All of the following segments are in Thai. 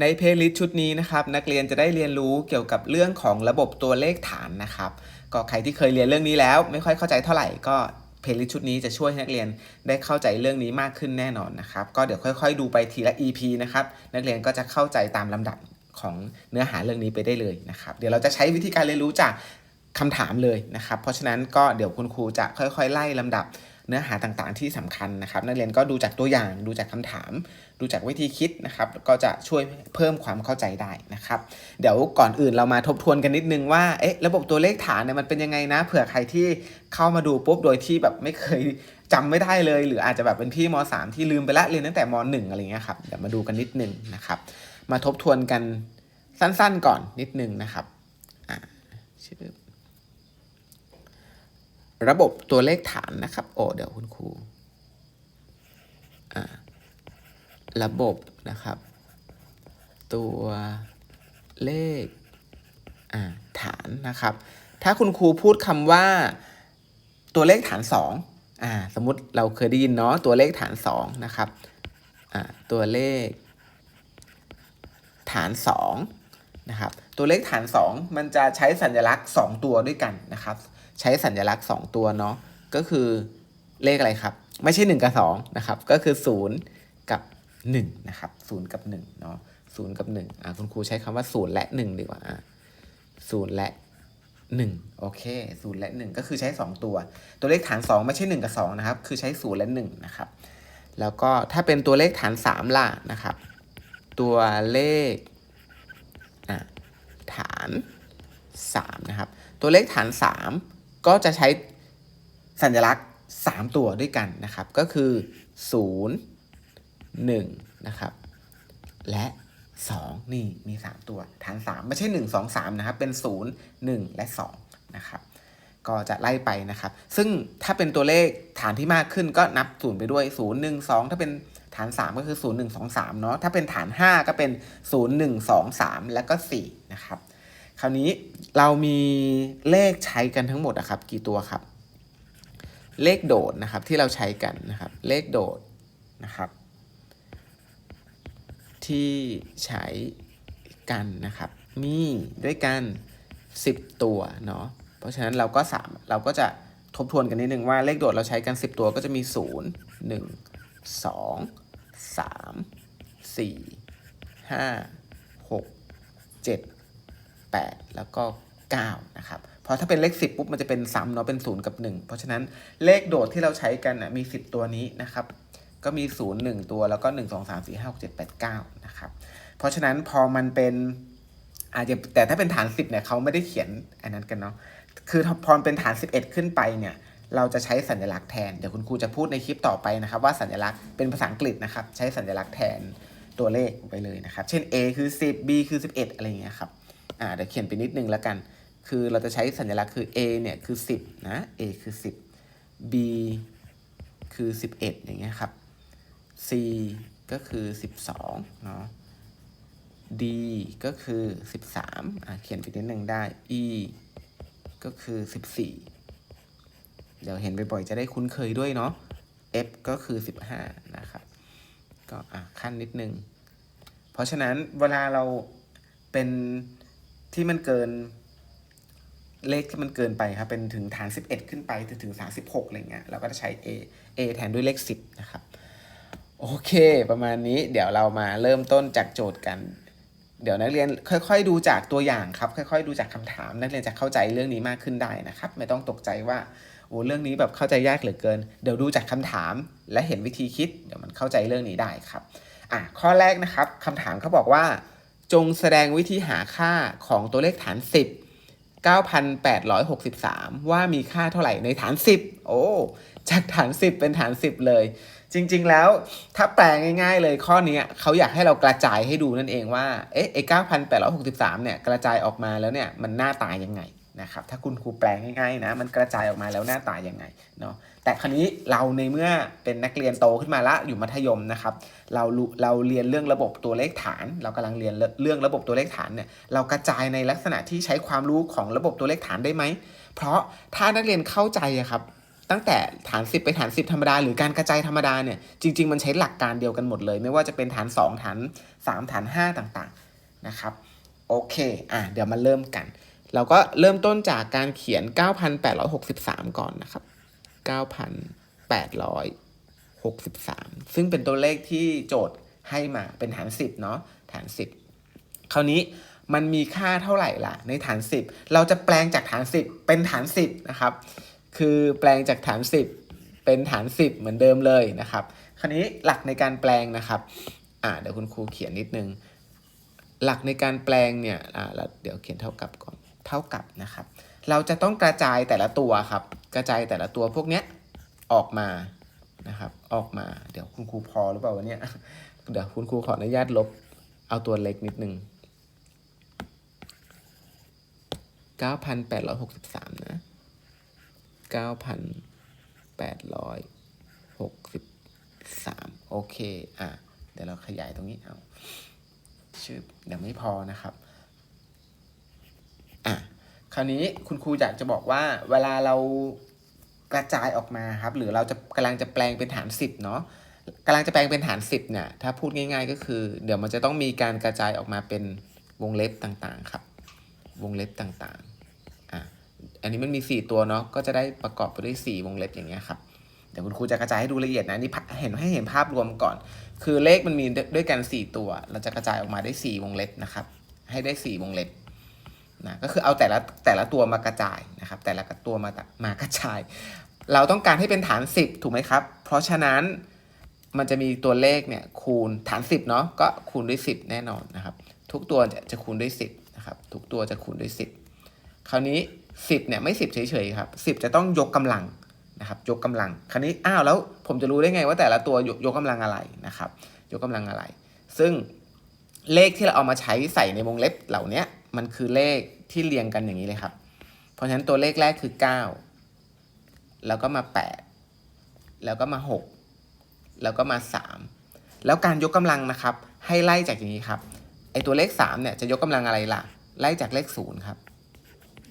ในเพลย์ลิสต์ชุดนี้นะครับนักเรียนจะได้เรียนรู้เกี่ยวกับเรื่องของระบบตัวเลขฐานนะครับ ก็ใครที่เคยเรียนเรื่องนี้แล้ว ไม่ค่อยเข้าใจเท่าไหร่ก็เพลย์ลิสต์ชุดนี้จะช่วยให้นักเรียนได้เข้าใจเรื่องนี้มากขึ้นแน่นอนนะครับ ก็เดี๋ยวค่อยๆ ดูไปทีละ EP นะครับนักเรียนก็จะเข้าใจตามลำดับของเนื้อหาเรื่องนี้ไปได้เลยนะครับ เดี๋ยวเราจะใช้วิธีการเรียนรู้จากคำถามเลยนะครับ เพราะฉะนั้นก็เดี๋ยวคุณครูจะค่อยๆ ไล่ลำดับ เนื้อหาต่างๆ ที่สำคัญนะครับ นักเรียนก็ดูจากตัวอย่างดูจากคำถาม ดูจากวิธีคิดนะครับ ก็จะช่วยเพิ่มความเข้าใจได้นะครับ เดี๋ยวก่อนอื่นเรามาทบทวนกันนิดนึงว่าเอ๊ะระบบตัวเลขฐานเนี่ยมันเป็นยังไงนะ เผื่อใครที่เข้ามาดูปุ๊บโดยที่แบบไม่เคยจำไม่ได้เลย หรืออาจจะแบบเป็นพี่ม .3 ที่ลืมไปละเรียนตั้งแต่ม .1 อะไรเงี้ยครับเดี๋ยวมาดูกันนิดนึงนะครับ มาทบทวนกันสั้นๆก่อนนิดนึงนะครับอ่าชื่อ ระบบตัวเลขฐานนะครับ โอ้เดี๋ยวคุณครูระบบนะครับ ตัวเลขฐานนะครับ ถ้าคุณครูพูดคำว่าตัวเลขฐาน2อ่าสมมติเราเคยได้ยินเนาะตัวเลขฐาน2นะครับอ่าตัวเลขฐาน2นะครับ ตัวเลขฐาน 2 มันจะใช้สัญลักษณ์ 2 ตัวด้วยกันนะครับ ใช้สัญลักษณ์ 2 ตัวเนาะก็คือเลขอะไรครับ ไม่ใช่ 1 กับ2นะครับก็คือ 0 กับ1นะครับ0กับ1เนาะ0กับ1อ่าคุณครูใช้คำว่า 0 และ 1 ดีกว่าอะ0และ1โอเค0และ 1 ก็คือใช้ 2 ตัว ตัวเลขฐาน 2 ไม่ใช่ 1 กับ 2 นะครับ คือใช้ 0 และ 1 นะครับ แล้วก็ถ้าเป็นตัวเลขฐาน 3 ล่ะนะครับ ตัวเลข ฐาน3นะครับ ตัวเลขฐาน 3 ก็จะใช้สัญลักษณ์ 3 ตัวด้วยกันนะครับ ก็คือ 0 1 นะครับ และ 2 นี่มี 3 ตัวฐาน 3 ไม่ใช่ 1 2 3 นะครับ เป็น 0 1 และ 2 นะครับ ก็จะไล่ไปนะครับ ซึ่งถ้าเป็นตัวเลขฐานที่มากขึ้นก็นับ0ไปด้วย 0 1 2 ถ้าเป็นฐาน 3 ก็คือ 0 1 2 3 เนาะถ้าเป็นฐาน 5 ก็เป็น 0 1 2 3 แล้วก็ 4 นะครับ คราวนี้เรามีเลขใช้กันทั้งหมดนะครับ กี่ตัวครับ เลขโดดนะครับที่เราใช้กันนะครับ เลขโดดนะครับ ที่ใช้กันนะครับ มีด้วยกัน 10 ตัวเนาะ เพราะฉะนั้นเราก็สามเราก็จะทบทวนกันนิดนึงว่าเลขโดดเราใช้กัน 10 ตัวก็จะมี 0 1 2 3 4 5 6 7 8 แล้วก็ 9 นะครับ เพราะถ้าเป็นเลข 10 ปุ๊บมันจะเป็นซ้ำเนาะเป็น 0 กับ 1 เพราะฉะนั้นเลขโดดที่เราใช้กันนะมี 10 ตัวนี้นะครับ ก็มี 0 1 ตัวแล้วก็ 1 2 3 4 5 6 7 8 9 นะครับ เพราะฉะนั้นพอมันเป็น อาจจะแต่ถ้าเป็นฐาน10เนี่ยเขาไม่ได้เขียนอันนั้นกันเนาะคือพอเป็นฐาน11ขึ้นไปเนี่ยเราจะใช้สัญลักษณ์แทน เดี๋ยวคุณครูจะพูดในคลิปต่อไปนะครับ ว่าสัญลักษณ์เป็นภาษาอังกฤษนะครับ ใช้สัญลักษณ์แทนตัวเลขไปเลยนะครับ เช่น A คือ 10 B คือ 11 อะไรอย่างเงี้ยครับอ่าเดี๋ยวเขียนไปนิดนึงแล้วกัน คือเราจะใช้สัญลักษณ์คือ A เนี่ยคือ 10 นะ A คือ 10 B คือ 11 อย่างเงี้ยครับ C ก็คือ 12 เนาะ D ก็คือ 13อ่าเขียนไปนิดนึงได้ E ก็คือ 14 เดี๋ยวเห็นบ่อยๆจะได้คุ้นเคยด้วยเนาะ F ก็คือ 15 นะครับ ก็อะขั้นนิดนึง เพราะฉะนั้นเวลาเราเป็นที่มันเกินเลขที่มันเกินไปครับ เป็นถึงฐาน 11 ขึ้นไปถึงถึง 36อะไรเงี้ยเราก็จะใช้ A A แทนด้วยเลข 10 นะครับ โอเค ประมาณนี้เดี๋ยวเรามาเริ่มต้นจากโจทย์กัน เดี๋ยวนักเรียนค่อย ๆ ดูจากตัวอย่างครับ ค่อย ๆ ดูจากคำถาม นักเรียนจะเข้าใจเรื่องนี้มากขึ้นได้นะครับ ไม่ต้องตกใจว่าโอ้เรื่องนี้แบบเข้าใจยากเหลือเกิน เดี๋ยวดูจากคำถาม และเห็นวิธีคิด เดี๋ยวมันเข้าใจเรื่องนี้ได้ครับอะข้อแรกนะครับคำถามเขาบอกว่า จงแสดงวิธีหาค่าของตัวเลขฐาน 10 9,863 ว่ามีค่าเท่าไหร่ในฐาน 10 โอ้ จากฐาน 10 เป็นฐาน 10 เลย จริง ๆ แล้วถ้าแปลง่าย ๆ เลยข้อนี้เขาอยากให้เรากระจายให้ดูนั่นเองว่า เอ๊ะไอ้9,863เนี่ยกระจายออกมาแล้วเนี่ยมันหน้าตายังไงนะครับถ้าคุณครูแปลง่ายๆนะมันกระจายออกมาแล้วหน้าตายังไงเนาะแต่คราวนี้เราในเมื่อเป็นนักเรียนโตขึ้นมาละอยู่มัธยมนะครับเราเราเรียนเรื่องระบบตัวเลขฐาน เรากำลังเรียนเรื่องระบบตัวเลขฐานเนี่ยเรากระจายในลักษณะที่ใช้ความรู้ของระบบตัวเลขฐานได้ไหมเพราะถ้านักเรียนเข้าใจอะครับ ตั้งแต่ฐาน 10 ไปฐาน 10 ธรรมดา หรือการกระจายธรรมดาเนี่ยจริง ๆ มันใช้หลักการเดียวกันหมดเลย ไม่ว่าจะเป็นฐาน 2 ฐาน 3 ฐาน 5 ต่างๆนะครับโอเคอะเดี๋ยวมาเริ่มกัน เราก็เริ่มต้นจากการเขียน 9,863 ก่อนนะครับ 9,863 ซึ่งเป็นตัวเลขที่โจทย์ให้มาเป็นฐาน 10 เนาะฐาน 10 คราวนี้มันมีค่าเท่าไหร่ล่ะ ในฐาน 10 เราจะแปลงจากฐาน 10 เป็นฐาน 10 นะครับ คือแปลงจากฐาน 10 เป็นฐาน 10 เหมือนเดิมเลยนะครับ คราวนี้หลักในการแปลงนะครับอ่าเดี๋ยวคุณครูเขียนนิดนึง หลักในการแปลงเนี่ยอ่าแล้วเดี๋ยวเขียนเท่ากับก่อนเท่ากับนะครับ เราจะต้องกระจายแต่ละตัวครับ กระจายแต่ละตัวพวกเนี้ยออกมานะครับ ออกมาเดี๋ยวคุณครูพอหรือเปล่าวะเนี่ยเดี๋ยวคุณครูขออนุญาตลบ เอาตัวเล็กนิดนึง9,863 นะ 9,863 โอเค อะ เดี๋ยวเราขยายตรงนี้เอาชื่อเดี๋ยวไม่พอนะครับ อะ คราวนี้คุณครูอยากจะบอกว่าเวลาเรากระจายออกมาครับ หรือเราจะกำลังจะแปลงเป็นฐาน 10 เนาะกำลังจะแปลงเป็นฐาน 10เนี่ยถ้าพูดง่าย ๆ ก็คือ เดี๋ยวมันจะต้องมีการกระจายออกมาเป็นวงเล็บต่างๆครับ วงเล็บต่างๆ อันนี้มันมี 4 ตัวเนาะก็จะได้ประกอบไปด้วย 4 วงเล็บอย่างเงี้ยครับเดี๋ยวคุณครูจะกระจายให้ดูละเอียดนะนี่เห็นให้เห็นภาพรวมก่อน คือเลขมันมีด้วยกัน 4 ตัว เราจะกระจายออกมาได้ 4 วงเล็บนะครับ ให้ได้ 4 วงเล็บนะก็คือเอาแต่ละแต่ละตัวมากระจายนะครับ แต่ละตัวมามากระจาย เราต้องการให้เป็นฐาน 10 ถูกไหมครับ เพราะฉะนั้นมันจะมีตัวเลขเนี่ยคูณฐาน 10เนาะก็คูณด้วย 10 แน่นอนนะครับ ทุกตัวจะจะคูณด้วย 10นะครับทุกตัวจะคูณด้วย 10 คราวนี้ 10เนี่ยไม่10เฉยๆครับ10 จะต้องยกกำลังนะครับยกกำลังคราวนี้อ้าวแล้วผมจะรู้ได้ไงว่าแต่ละตัวยกยกกำลังอะไรนะครับยกกำลังอะไร ซึ่งเลขที่เราเอามาใช้ใส่ในวงเล็บเหล่านี้มันคือเลขที่เรียงกันอย่างนี้เลยครับ เพราะฉะนั้นตัวเลขแรกคือ 9 แล้วก็มา 8 แล้วก็มา 6 แล้วก็มา 3 แล้วการยกกำลังนะครับ ให้ไล่จากอย่างนี้ครับไอตัวเลข3เนี่ยจะยกกำลังอะไรล่ะ ไล่จากเลข0ครับ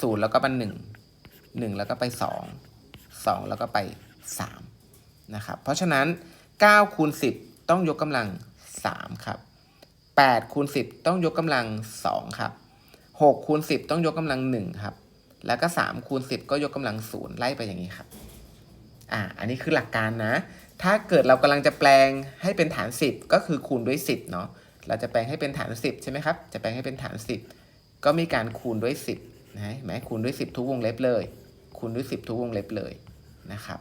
0แล้วก็มา1 1แล้วก็ไป2 2แล้วก็ไป3นะครับ เพราะฉะนั้น9คูณ10ต้องยกกำลัง3ครับ8คูณ10ต้องยกกำลัง2ครับ6คูณ10ต้องยกกำลัง1ครับ แล้วก็3คูณ10ก็ยกกำลัง0ไล่ไปอย่างนี้ครับ อ่า อันนี้คือหลักการนะ ถ้าเกิดเรากำลังจะแปลงให้เป็นฐาน10ก็คือคูณด้วย10เนาะ เราจะแปลงให้เป็นฐาน10ใช่ไหมครับ จะแปลงให้เป็นฐาน10ก็มีการคูณด้วย10 นะเห็นไหมคูณด้วย 10 ทุกวงเล็บเลย คูณด้วย 10 ทุกวงเล็บเลยนะครับ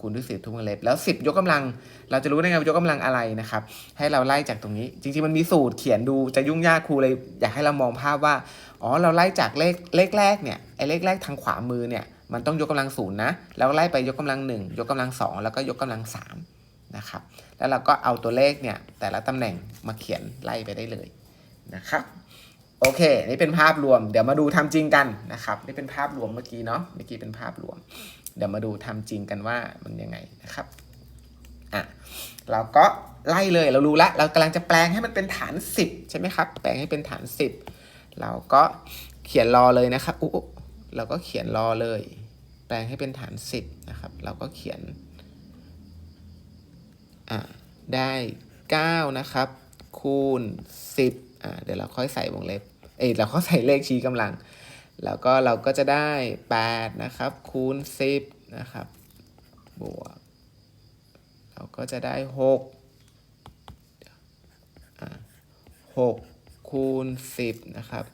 คูณด้วย10ทุกวงเล็บแล้ว 10 ยกกำลัง เราจะรู้ได้ไงว่ายกกำลังอะไรนะครับ ให้เราไล่จากตรงนี้ จริงๆมันมีสูตรเขียนดูจะยุ่งยากครูเลยอยากให้เรามองภาพว่าอ๋อเราไล่จากเลขเลขแรกเนี่ยไอ้เลขแรกทางขวามือเนี่ยมันต้องยกกำลังศูนย์นะแล้วไล่ไปยกกำลังหนึ่งยกกำลังสองแล้วก็ยกกำลังสามนะครับแล้วเราก็เอาตัวเลขเนี่ยแต่ละตำแหน่งมาเขียนไล่ไปได้เลยนะครับ โอเค นี่เป็นภาพรวม เดี๋ยวมาดูทำจริงกันนะครับ นี่เป็นภาพรวมเมื่อกี้เนาะ เมื่อกี้เป็นภาพรวม เดี๋ยวมาดูทำจริงกันว่ามันยังไงนะครับ อะ เราก็ไล่เลย เรารู้ละ เรากำลังจะแปลงให้มันเป็นฐาน 10 ใช่ไหมครับ แปลงให้เป็นฐาน 10 เราก็เขียนรอเลยนะครับอุ๊เราก็เขียนรอเลย แปลงให้เป็นฐาน 10 นะครับ เราก็เขียน อ่าได้ 9 นะครับ คูณ 10อ่าเดี๋ยวเราค่อยใส่วงเล็บ เอ้เราก็ใส่เลขชี้กำลัง แล้วก็เราก็จะได้ 8 นะครับ คูณ 10 นะครับ บวก เราก็จะได้ 6 6 คูณ 10 นะครับ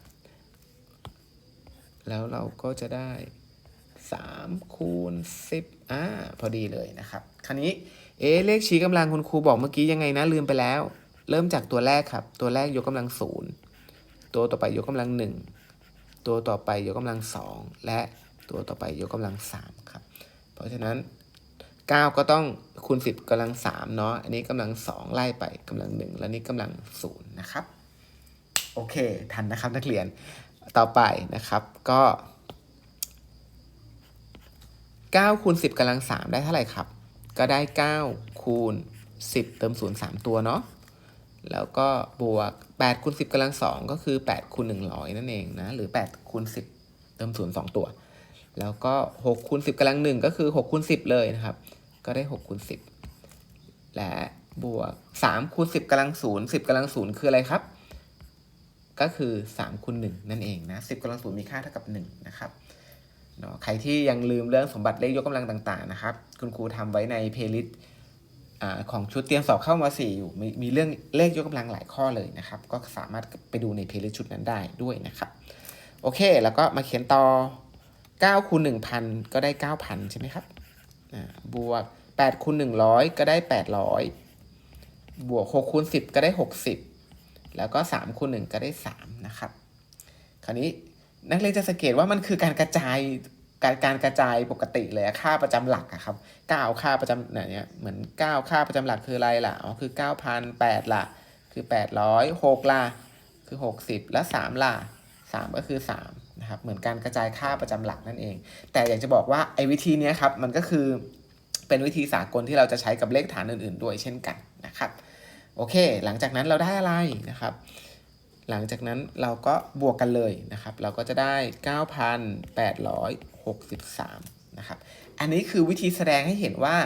แล้วเราก็จะได้ 3 คูณ 10 อ่า พอดีเลยนะครับ คราวนี้ เอ๊เลขชี้กำลังคุณครูบอกเมื่อกี้ยังไงนะ ลืมไปแล้ว เริ่มจากตัวแรกครับ ตัวแรกยกกำลังศูนย์ ตัวต่อไปยกกำลังหนึ่งตัวต่อไปยกกำลังสองและตัวต่อไปยกกำลังสามครับ เพราะฉะนั้น 9 ก็ต้องคูณ 10กำลัง3เนาะอันนี้กำลัง 2 ไล่ไปกำลัง 1 แล้วนี่กำลัง 0 นะครับ โอเค ทันนะครับนักเรียนต่อไปนะครับก็9คูณ10กำลัง3ได้เท่าไหร่ครับ ก็ได้ 9 คูณ 10 เติม 0 3 ตัวเนาะ แล้วก็บวก8คูณ10กำลัง2ก็คือ8คูณ100 นั่นเองนะหรือ8คูณ10 เติม0 2ตัว แล้วก็6คูณ10กำลังหนึ่งก็คือ6คูณ10 เลยนะครับ ก็ได้6คูณ10 และบวก3คูณ10กำลังศูนย์10กำลังศูนย์คืออะไรครับ ก็คือ3คูณ1นั่นเองนะ10กำลังศูนย์มีค่าเท่ากับ1นะครับเนาะใครที่ยังลืมเรื่องสมบัติเลขยกกำลังต่างๆนะครับ คุณครูทำไว้ในเพลย์ลิสต์ อของชุดเตรียมสอบเข้ามาสี่อยู่มีมีเรื่องเลขยกกำลังหลายข้อเลยนะครับ ก็สามารถไปดูในเพลย์ลิสต์ชุดนั้นได้ด้วยนะครับ โอเค แล้วก็มาเขียนต่อ9คูณ1,000 ก็ได้ 9,000 ใช่ไหมครับบวก8คูณ100 ก็ได้ 800 บวก6คูณ10 ก็ได้ 60 แล้วก็3คูณ1ก็ได้ 3 นะครับ คราวนี้นักเรียนจะสังเกตว่ามันคือการกระจาย การการกระจายปกติเลยค่าประจำหลักอะครับ9ค่าประจำเนี่ยเหมือน9ค่าประจำหลักคืออะไรล่ะอ๋อคือ9,000 8ล่ะ คือ800 6ล่ะ คือ60แล้ว3ล่ะ3ก็คือ3นะครับเหมือนการกระจายค่าประจำหลักนั่นเอง แต่อยากจะบอกว่าไอ้วิธีนี้ครับมันก็คือเป็นวิธีสากลที่เราจะใช้กับเลขฐานอื่น ๆ ด้วยเช่นกันนะครับโอเค หลังจากนั้นเราได้อะไรนะครับ หลังจากนั้นเราก็บวกกันเลยนะครับ เราก็จะได้ 63นะครับอันนี้คือวิธีแสดงให้เห็นว่า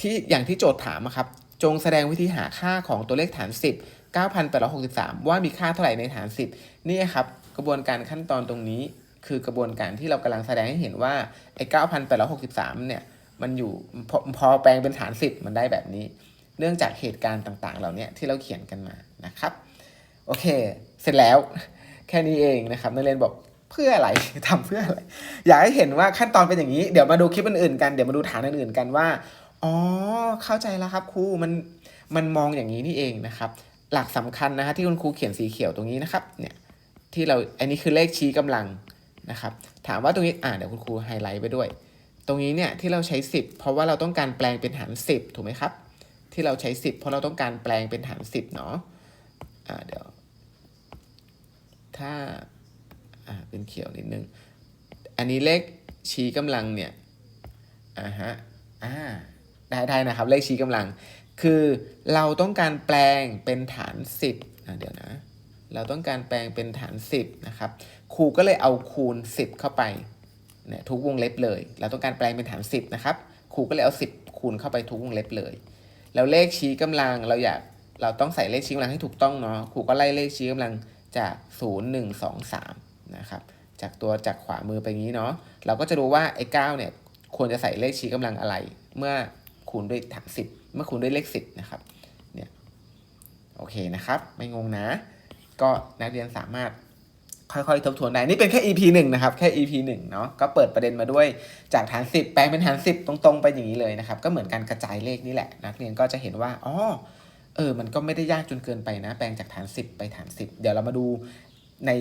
ที่อย่างที่โจทย์ถามอะครับจงแสดงวิธีหาค่าของตัวเลขฐาน 10 9,863 ว่ามีค่าเท่าไหร่ในฐาน 10 นี่ครับกระบวนการขั้นตอนตรงนี้คือกระบวนการที่เรากำลังแสดงให้เห็นว่าไอ้9,863เนี่ยมันอยู่พอพอแปลงเป็นฐาน 10 มันได้แบบนี้ เนื่องจากเหตุการณ์ต่างๆ เหล่านี้ที่เราเขียนกันมานะครับ โอเค เสร็จแล้วแค่นี้เองนะครับนักเรียนบอก เพื่ออะไรทำเพื่ออะไร อยากให้เห็นว่าขั้นตอนเป็นอย่างนี้ เดี๋ยวมาดูคลิปอื่นๆกัน เดี๋ยวมาดูฐานอื่นๆกันว่า อ๋อ เข้าใจแล้วครับครู มัน มันมองอย่างนี้นี่เองนะครับ หลักสำคัญนะฮะที่คุณครูเขียนสีเขียวตรงนี้นะครับ เนี่ย ที่เรา อันนี้คือเลขชี้กำลังนะครับ ถามว่าตรงนี้ อ่าเดี๋ยวคุณครูไฮไลท์ไปด้วย ตรงนี้เนี่ยที่เราใช้ 10 เพราะว่าเราต้องการแปลงเป็นฐาน 10 ถูกไหมครับ ที่เราใช้ 10 เพราะเราต้องการแปลงเป็นฐาน 10 เนาะ อ่าเดี๋ยว ถ้า อ่าเป็นเขียวนิดนึง อันนี้เลขชี้กำลังเนี่ยอ่าฮะอ่าได้ได้นะครับ เลขชี้กำลัง คือเราต้องการแปลงเป็นฐาน 10อ่าเดี๋ยวนะ เราต้องการแปลงเป็นฐาน 10นะครับครูก็เลยเอาคูณ 10 เข้าไปเนี่ยทุกวงเล็บเลย เราต้องการแปลงเป็นฐาน 10นะครับครูก็เลยเอา 10 คูณเข้าไปทุกวงเล็บเลยแล้วเลขชี้กำลังเราอยากเราต้องใส่เลขชี้กำลังให้ถูกต้องเนาะครูก็ไล่เลขชี้กำลังจาก 0 1 2 3 นะครับจากตัวจากขวามือไปงี้เนาะเราก็จะรู้ว่าไอ้9เนี่ยควรจะใส่เลขชี้กำลังอะไร เมื่อคูณด้วยฐาน10 เมื่อคูณด้วยเลข 10 นะครับเนี่ยโอเคนะครับ ไม่งงนะ ก็นักเรียนสามารถค่อยๆ ทบทวนได้ นี่เป็นแค่ EP หนึ่งนะครับ แค่ EP หนึ่งเนาะ ก็เปิดประเด็นมาด้วย จากฐาน 10 แปลงเป็นฐาน 10 ตรงๆ ไปอย่างนี้เลยนะครับ ก็เหมือนการกระจายเลขนี่แหละ นักเรียนก็จะเห็นว่า อ๋อ เออ มันก็ไม่ได้ยากจนเกินไปนะ แปลงจากฐาน 10 ไปฐาน 10 เดี๋ยวเรามาดู ใน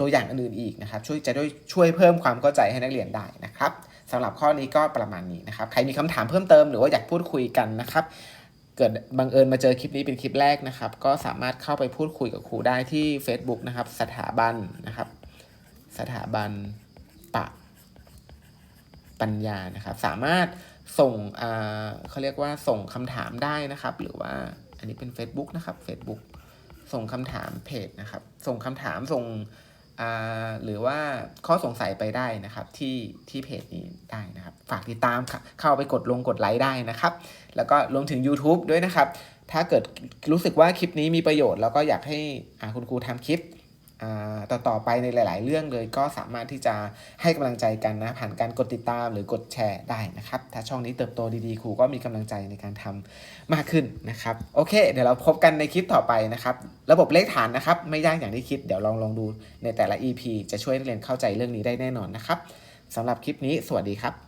ตัวอย่างอื่นอีกนะครับ ช่วยจะด้วยช่วยเพิ่มความเข้าใจให้นักเรียนได้นะครับสำหรับข้อนี้ก็ประมาณนี้นะครับ ใครมีคำถามเพิ่มเติมหรือว่าอยากพูดคุยกันนะครับ เกิดบังเอิญมาเจอคลิปนี้เป็นคลิปแรกนะครับ ก็สามารถเข้าไปพูดคุยกับครูได้ที่ Facebook นะครับ สถาบันนะครับ สถาบันปะปัญญานะครับ สามารถส่งอ่าเขาเรียกว่าส่งคำถามได้นะครับ หรือว่าอันนี้เป็น Facebook นะครับ Facebook ส่งคำถามเพจนะครับ ส่งคำถามส่งหรือว่าข้อสงสัยไปได้นะครับที่ที่เพจนี้ได้นะครับ ฝากติดตามค่ะเข้าไปกดลงกดไลค์ได้นะครับ แล้วก็รวมถึง YouTube ด้วยนะครับ ถ้าเกิดรู้สึกว่าคลิปนี้มีประโยชน์ แล้วก็อยากให้คุณครูทำคลิป ต่อต่อไปในหลาย ๆ เรื่องเลยก็สามารถที่จะให้กำลังใจกันนะ ผ่านการกดติดตามหรือกดแชร์ได้นะครับ ถ้าช่องนี้เติบโตดี ๆ ครูก็มีกำลังใจในการทำมากขึ้นนะครับ โอเค เดี๋ยวเราพบกันในคลิปต่อไปนะครับ ระบบเลขฐานนะครับ ไม่ยากอย่างที่คิด เดี๋ยวลองลองดูในแต่ละ EP จะช่วยนักเรียนเข้าใจเรื่องนี้ได้แน่นอนนะครับสำหรับคลิปนี้สวัสดีครับ